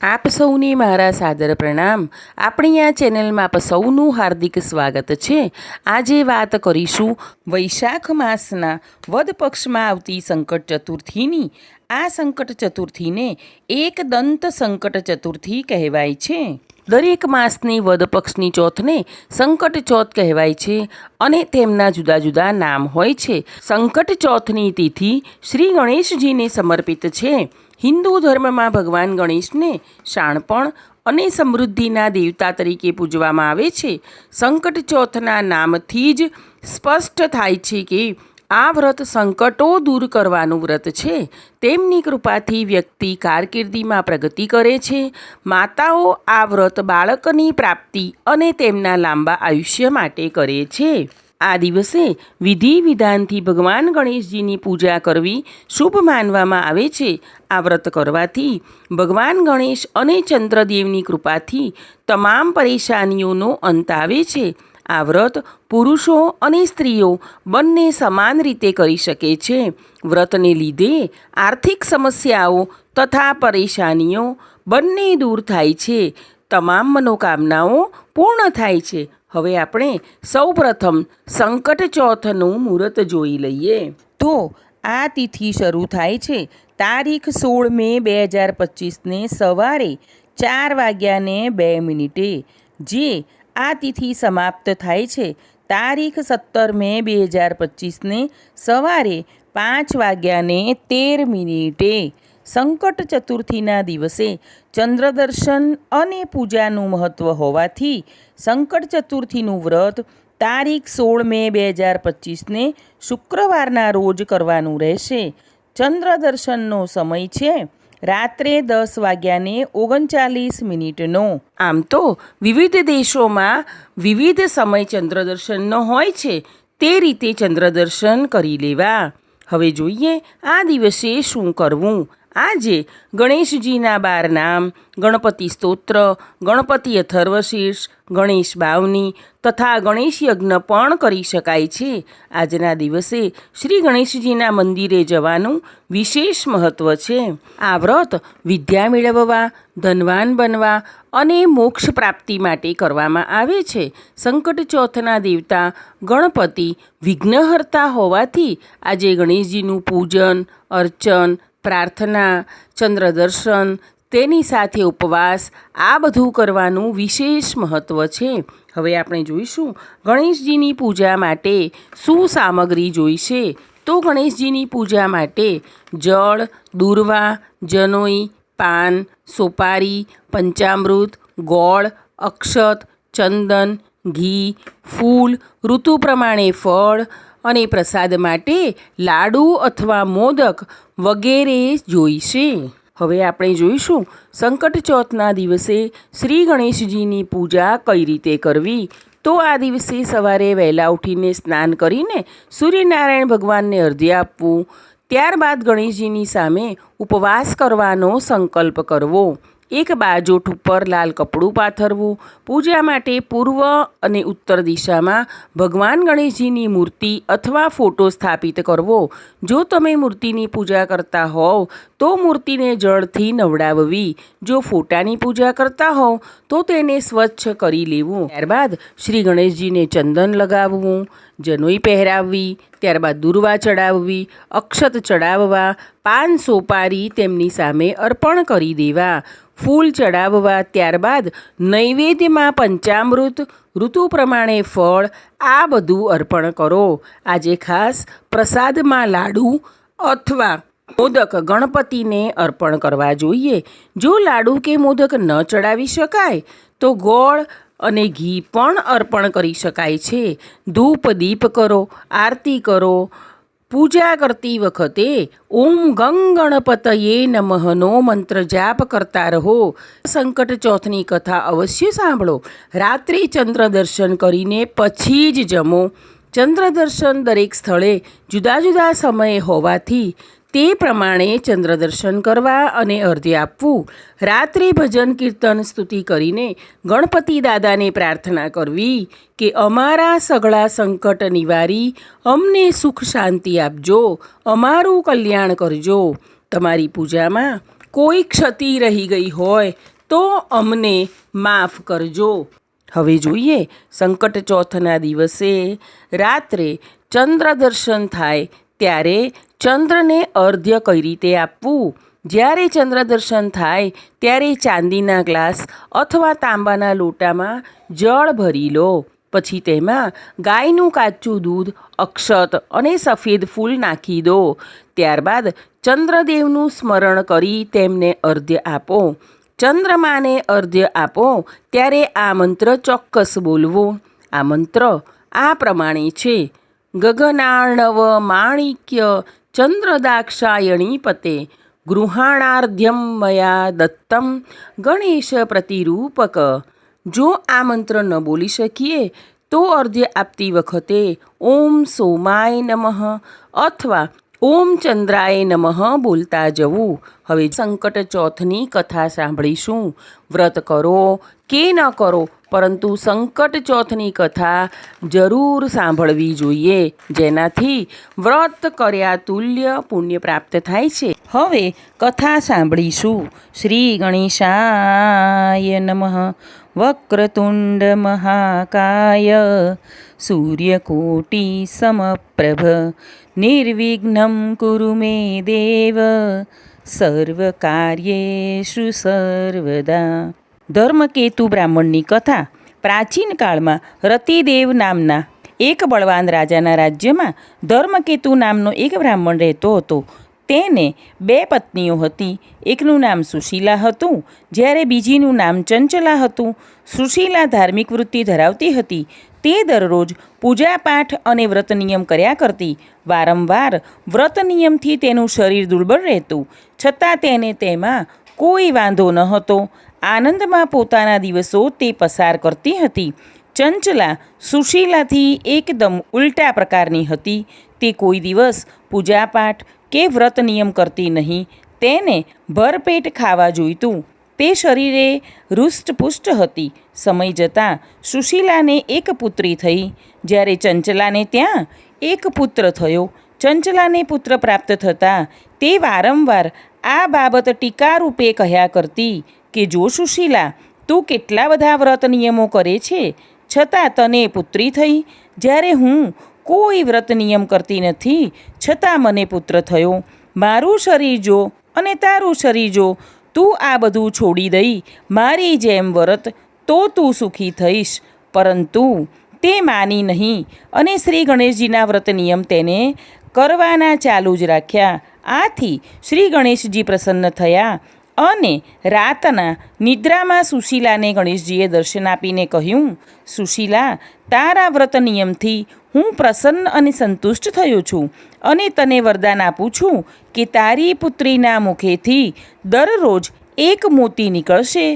આપ સૌને મારા સાદર પ્રણામ. આપણી આ ચેનલમાં આપ સૌનું હાર્દિક સ્વાગત છે. આજે વાત કરીશું વૈશાખ માસના વદ પક્ષમાં આવતી સંકટ ચતુર્થીની. આ સંકટ ચતુર્થીને એક દંત સંકટ ચતુર્થી કહેવાય છે. દરેક માસની વદ પક્ષની ચોથને સંકટ ચોથ કહેવાય છે અને તેમના જુદા જુદા નામ હોય છે. સંકટ ચોથની તિથિ શ્રી ગણેશજીને સમર્પિત છે. હિન્દુ ધર્મમાં ભગવાન ગણેશને શાણપણ અને સમૃદ્ધિના દેવતા તરીકે પૂજવામાં આવે છે. સંકટ ચોથના નામથી જ સ્પષ્ટ થાય છે કે આ વ્રત સંકટો દૂર કરવાનું વ્રત છે. તેમની કૃપાથી વ્યક્તિ કારકિર્દીમાં પ્રગતિ કરે છે. માતાઓ આ વ્રત બાળકની પ્રાપ્તિ અને તેમના લાંબા આયુષ્ય માટે કરે છે. આ દિવસે વિધિ વિધાનથી ભગવાન ગણેશજીની પૂજા કરવી શુભ માનવામાં આવે છે. આ વ્રત કરવાથી ભગવાન ગણેશ અને ચંદ્રદેવની કૃપાથી તમામ પરેશાનીઓનો અંત આવે છે. આ વ્રત પુરુષો અને સ્ત્રીઓ બંને સમાન રીતે કરી શકે છે. વ્રતને લીધે આર્થિક સમસ્યાઓ તથા પરેશાનીઓ બંને દૂર થાય છે. તમામ મનોકામનાઓ પૂર્ણ થાય છે. હવે આપણે સૌપ્રથમ સંકટ ચોથનું મુહૂર્ત જોઈ લઈએ. તો આ તિથિ શરૂ થાય છે તારીખ સોળ મે બે હજાર પચીસને સવારે ચાર વાગ્યાને બે મિનિટે, જે આ તિથિ સમાપ્ત થાય છે તારીખ સત્તર મે બે હજાર પચીસને સવારે પાંચ વાગ્યાને તેર મિનિટે. સંકટ ચતુર્થીના દિવસે ચંદ્રદર્શન અને પૂજાનું મહત્ત્વ હોવાથી સંકટ ચતુર્થીનું વ્રત તારીખ સોળ મે બે હજાર પચીસને શુક્રવારના રોજ કરવાનું રહેશે. ચંદ્રદર્શનનો સમય છે રાત્રે દસ વાગ્યાને ઓગણચાલીસ મિનિટનો. આમ તો વિવિધ દેશોમાં વિવિધ સમય ચંદ્રદર્શનનો હોય છે તે રીતે ચંદ્રદર્શન કરી લેવા. હવે જોઈએ આ દિવસે શું કરવું? આજે ગણેશજીના બાર નામ, ગણપતિ સ્તોત્ર, ગણપતિ અથર્વશીર્ષ, ગણેશ બાવની તથા ગણેશ યજ્ઞ પણ કરી શકાય છે. આજના દિવસે શ્રી ગણેશજીના મંદિરે જવાનું વિશેષ મહત્ત્વ છે. આ વ્રત વિદ્યા મેળવવા, ધનવાન બનવા અને મોક્ષ પ્રાપ્તિ માટે કરવામાં આવે છે. સંકટ ચોથના દેવતા ગણપતિ વિઘ્નહર્તા હોવાથી આજે ગણેશજીનું પૂજન, અર્ચન પ્રાર્થના, ચંદ્રદર્શન, તેની સાથે ઉપવાસ, આ બધું કરવાનું વિશેષ મહત્ત્વ છે. હવે આપણે જોઈશું ગણેશજીની પૂજા માટે શું સામગ્રી જોઈશે. તો ગણેશજીની પૂજા માટે જળ, દૂર્વા, જનોઈ, પાન, સોપારી, પંચામૃત, ગોળ, અક્ષત, ચંદન, ઘી, ફૂલ, ઋતુ પ્રમાણે ફળ અને પ્રસાદ માટે લાડુ અથવા મોદક વગેરે જોઈશે. હવે આપણે જોઈશું સંકટ ચોથના દિવસે શ્રી ગણેશજીની પૂજા કઈ રીતે કરવી? તો આ દિવસે સવારે વહેલા ઉઠીને સ્નાન કરીને સૂર્યનારાયણ ભગવાનને અર્ધ્ય આપવું, ત્યારબાદ ગણેશજીની સામે ઉપવાસ કરવાનો સંકલ્પ કરવો. એક બાજોઠ ઉપર લાલ કપડું પાથરવું. પૂજા માટે પૂર્વ અને ઉત્તર દિશામાં ભગવાન ગણેશજીની મૂર્તિ અથવા ફોટો સ્થાપિત કરવો. જો તમે મૂર્તિની પૂજા કરતા હોવ, તો મૂર્તિને જળથી નવડાવવી. જો ફોટાની પૂજા કરતા હોવ, તો તેને સ્વચ્છ કરી લેવું. ત્યારબાદ શ્રી ગણેશજીને ચંદન લગાવવું, જનોઈ પહેરાવવી, ત્યારબાદ દુર્વા ચડાવવી, અક્ષત ચડાવવા પાન સોપારી તેમની સામે અર્પણ કરી દેવા. ફૂલ ચડાવવા ત્યારબાદ નૈવેદ્યમાં પંચામૃત, ઋતુ પ્રમાણે ફળ, આ બધું અર્પણ કરો. આજે ખાસ પ્રસાદમાં લાડુ અથવા મોદક ગણપતિને અર્પણ કરવા જોઈએ. જો લાડુ કે મોદક ન ચડાવી શકાય, તો ગોળ અને ઘી પણ અર્પણ કરી શકાય છે. ધૂપ દીપ કરો, આરતી કરો પૂજા કરતી વખતે, ઓમ ગંગ ગણપતયે નમઃનો મંત્ર જાપ કરતા રહો. સંકટ ચોથની કથા અવશ્ય સાંભળો. રાત્રે ચંદ્ર દર્શન કરીને પછી જ જમો. ચંદ્ર દર્શન દરેક સ્થળે જુદા જુદા સમયે હોવાથી તે પ્રમાણે ચંદ્રદર્શન કરવા અને અર્ધ્ય આપવું, રાત્રે ભજન કીર્તન સ્તુતિ કરીને ગણપતિ દાદાને પ્રાર્થના કરવી કે અમારા સગળા સંકટ નિવારી, અમને સુખ શાંતિ આપજો, અમારું કલ્યાણ કરજો. તમારી પૂજામાં કોઈ ક્ષતિ રહી ગઈ હોય તો અમને માફ કરજો. હવે જોઈએ સંકટ ચોથના દિવસે રાત્રે ચંદ્ર દર્શન થાય ત્યારે ચંદ્રને અર્ધ્ય કઈ રીતે આપવું? જ્યારે ચંદ્ર દર્શન થાય, ત્યારે ચાંદીના ગ્લાસ અથવા તાંબાના લોટામાં જળ ભરી લો. પછી તેમાં ગાયનું કાચું દૂધ, અક્ષત અને સફેદ ફૂલ નાખી દો. ત્યારબાદ ચંદ્રદેવનું સ્મરણ કરી તેમને અર્ધ્ય આપો. ચંદ્રમાને અર્ધ્ય આપો, ત્યારે આ મંત્ર ચોક્કસ બોલવો. આ મંત્ર આ પ્રમાણે છે. ગગનાર્ણવ માણિક્ય ચંદ્રદાક્ષાયણી પતે ગૃહાણાર્ધ્યમ મયા દત્તમ ગણેશ પ્રતિરૂપક જો આ મંત્ર ન બોલી શકીએ તો અર્ધ્ય આપતી વખતે ઓમ સોમાય નમઃ અથવા ઓમ ચંદ્રાય નમઃ બોલતા જવું હવે સંકટ ચોથની કથા સાંભળીશું વ્રત કરો કે ન કરો પરંતુ સંકટ ચોથની કથા જરૂર સાંભળવી જોઈએ. જેનાથી વ્રત કર્યા તુલ્ય પુણ્ય પ્રાપ્ત થાય છે. હવે કથા સાંભળીશું. શ્રી ગણેશાય નમઃ. વક્રતુંડ મહાકાય. સૂર્યકોટી સમપ્રભ. નિર્વિઘ્ન કુરુ મે દેવ. સર્વકાર્યેષુ સર્વદા. ધર્મકેતુ બ્રાહ્મણની કથા પ્રાચીન કાળમાં રતિદેવ નામના એક બળવાન રાજાના રાજ્યમાં ધર્મકેતુ નામનો એક બ્રાહ્મણ રહેતો હતો. તેને બે પત્નીઓ હતી. એકનું નામ સુશીલા હતું, જ્યારે બીજીનું નામ ચંચલા હતું. સુશીલા ધાર્મિક વૃત્તિ ધરાવતી હતી. તે દરરોજ પૂજાપાઠ અને વ્રત નિયમ કર્યા કરતી. વારંવાર વ્રત નિયમથી તેનું શરીર દુર્બળ રહેતું. છતાં તેને તેમાં કોઈ વાંધો ન હતો. આનંદમાં પોતાના દિવસો તે પસાર કરતી હતી. ચંચલા સુશીલાથી એકદમ ઉલટા પ્રકારની હતી. તે કોઈ દિવસ પૂજાપાઠ કે વ્રત નિયમ કરતી નહીં. તેને ભરપેટ ખાવા જોઈતું. તે શરીરે હૃષ્ટપુષ્ટ હતી. સમય જતાં સુશીલાને એક પુત્રી થઈ. જ્યારે ચંચલાને ત્યાં એક પુત્ર થયો. ચંચલાને પુત્ર પ્રાપ્ત થતાં તે વારંવાર આ બાબત ટીકારૂપે કહ્યા કરતી કે જો સુશીલા, તું કેટલા બધા વ્રત નિયમો કરે છે? છતાં તને પુત્રી થઈ. જ્યારે હું કોઈ વ્રત નિયમ કરતી નથી, છતાં મને પુત્ર થયો. મારું શરીર જો અને તારું શરીર જો, તું આ બધું છોડી દઈ. મારી જેમ વ્રત, તો તું સુખી થઈશ. પરંતુ તે માની નહીં અને શ્રી ગણેશજીના વ્રત નિયમ તેને કરવાના ચાલુ જ રાખ્યા. આથી શ્રી ગણેશજી પ્રસન્ન થયા. અને રાતના નિદ્રામાં સુશીલાને ગણેશજીએ દર્શન આપીને કહ્યું, સુશીલા, તારા વ્રત નિયમથી હું પ્રસન્ન અને સંતુષ્ટ થયો છું અને તને વરદાન આપું છું કે તારી પુત્રીના મુખેથી દરરોજ એક મોતી નીકળશે.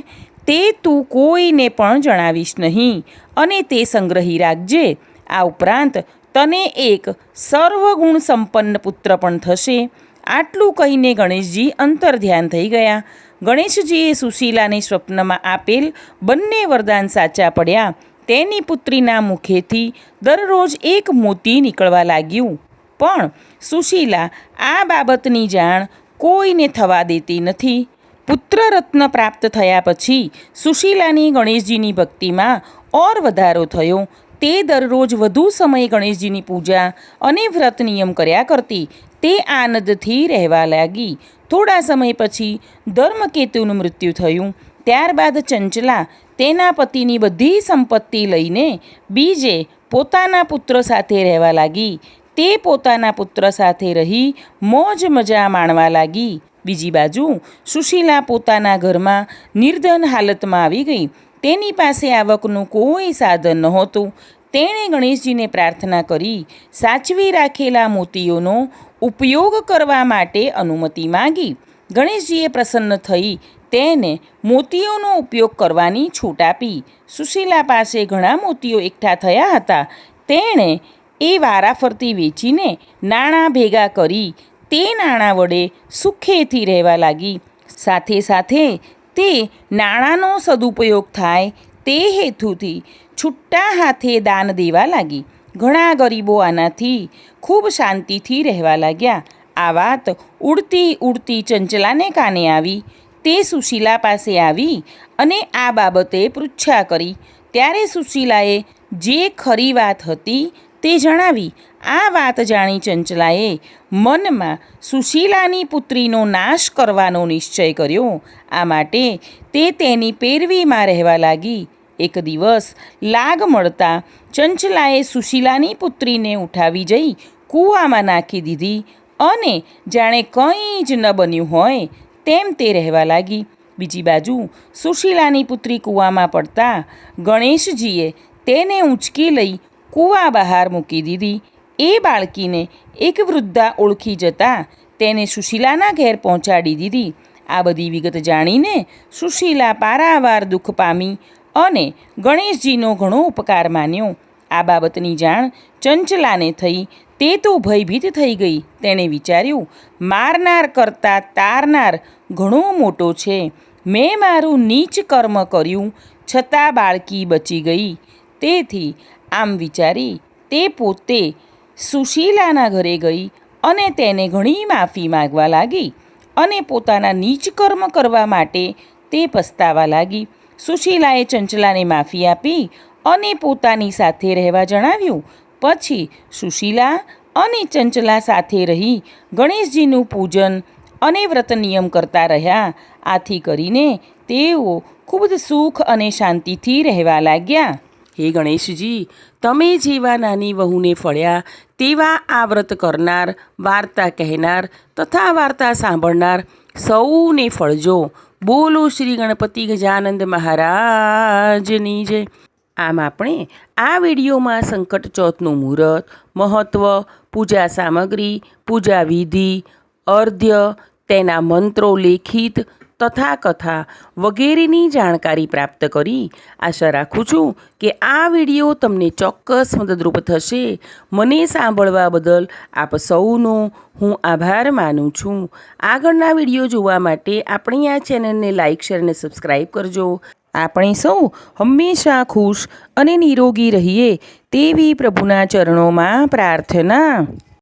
તે તું કોઈને પણ જણાવીશ નહીં અને તે સંગ્રહી રાખજે. આ ઉપરાંત તને એક સર્વગુણ સંપન્ન પુત્ર પણ થશે. આટલું કહીને ગણેશજી અંતર ધ્યાન થઈ ગયા. ગણેશજીએ સુશીલાને સ્વપ્નમાં આપેલ બંને વરદાન સાચા પડ્યા. તેની પુત્રીના મુખેથી દરરોજ એક મોતી નીકળવા લાગ્યું. પણ સુશીલા આ બાબતની જાણ કોઈને થવા દેતી નથી. પુત્રરત્ન પ્રાપ્ત થયા પછી સુશીલાની ગણેશજીની ભક્તિમાં ઓર વધારો થયો. તે દરરોજ વધુ સમય ગણેશજીની પૂજા અને વ્રત નિયમ કર્યા કરતી. તે આનંદથી રહેવા લાગી. થોડા સમય પછી ધર્મકેતુનું મૃત્યુ થયું. ત્યારબાદ ચંચલા તેના પતિની બધી સંપત્તિ લઈને બીજે પોતાના પુત્ર સાથે રહેવા લાગી. તે પોતાના પુત્ર સાથે રહી મોજ મજા માણવા લાગી. બીજી બાજુ સુશીલા પોતાના ઘરમાં નિર્ધન હાલતમાં આવી ગઈ. તેની પાસે આવકનું કોઈ સાધન નહોતું. તેણે ગણેશજીને પ્રાર્થના કરી, સાચવી રાખેલા મોતીઓનો ઉપયોગ કરવા માટે અનુમતિ માંગી. ગણેશજીએ પ્રસન્ન થઈ તેને મોતીઓનો ઉપયોગ કરવાની છૂટ આપી. સુશીલા પાસે ઘણા મોતીઓ એકઠા થયા હતા. તેણે એ વારાફરતી વેચીને નાણાં ભેગા કરી. તે નાણાં વડે સુખેથી રહેવા લાગી. સાથે સાથે તે નાણાંનો સદુપયોગ થાય તે હેતુથી છૂટા હાથે દાન દેવા લાગી. ઘણા ગરીબો આનાથી ખૂબ શાંતિથી રહેવા લાગ્યા. આ વાત ઉડતી ઉડતી ચંચલાને કાને આવી? તે સુશીલા પાસે આવી અને આ બાબતે પૃચ્છા કરી. ત્યારે સુશીલાએ જે ખરી વાત હતી તે જણાવી. આ વાત જાણી ચંચલાએ મનમાં સુશીલાની પુત્રીનો નાશ કરવાનો નિશ્ચય કર્યો. આ માટે તે તેની પેરવીમાં રહેવા લાગી. એક દિવસ લાગ મળતા ચંચલાએ સુશીલાની પુત્રીને ઉઠાવી જઈ કૂવામાં નાખી દીધી અને જાણે કંઈ જ ન બન્યું હોય તેમ તે રહેવા લાગી. બીજી બાજુ સુશીલાની પુત્રી કૂવામાં પડતા ગણેશજીએ તેને ઊંચકી લઈ કૂવા બહાર મૂકી દીધી. એ બાળકીને એક વૃદ્ધા ઓળખી જતા તેને સુશીલાના ઘેર પહોંચાડી દીધી. આ બધી વિગત જાણીને સુશીલા પારાવાર દુઃખ પામી અને ગણેશજીનો ઘણો ઉપકાર માન્યો. આ બાબતની જાણ ચંચલાને થઈ તે તો ભયભીત થઈ ગઈ. તેણે વિચાર્યું, મારનાર કરતાં તારનાર ઘણો મોટો છે. મેં મારું નીચ કર્મ કર્યું, છતાં બાળકી બચી ગઈ. તેથી આમ વિચારી તે પોતે સુશીલાના ઘરે ગઈ અને તેને ઘણી માફી માગવા લાગી અને પોતાના નીચ કર્મ કરવા માટે તે પસ્તાવા લાગી. સુશીલાએ ચંચલાને માફી આપી અને પોતાની સાથે રહેવા જણાવ્યું. પછી સુશીલા અને ચંચલા સાથે રહી ગણેશજીનું પૂજન અને વ્રત નિયમ કરતા રહ્યા. આથી કરીને તેઓ ખૂબ જ સુખ અને શાંતિથી રહેવા લાગ્યા. હે ગણેશજી, તમે જેવા નાની વહુને ફળ્યા, તેવા આ વ્રત કરનાર, વાર્તા કહેનાર તથા વાર્તા સાંભળનાર સૌને ફળજો. બોલો શ્રી ગણપતિ ગજાનંદ મહારાજની જય. આમ આપણે આ વિડીયોમાં સંકટ ચોથનું મુહૂર્ત મહત્ત્વ પૂજા સામગ્રી, પૂજા વિધિ, અર્ધ્ય, તેના મંત્રો લેખિત તથા કથા વગેરેની જાણકારી પ્રાપ્ત કરી. આશા રાખું છું કે આ વીડિયો તમને ચોક્કસ મદદરૂપ થશે. મને સાંભળવા બદલ આપ સૌનો હું આભાર માનું છું. આગળના વીડિયો જોવા માટે આપણી આ ચેનલને લાઇક શેર અને સબસ્ક્રાઈબ કરજો. આપણે સૌ હંમેશા ખુશ અને નિરોગી રહીએ તેવી પ્રભુના ચરણોમાં પ્રાર્થના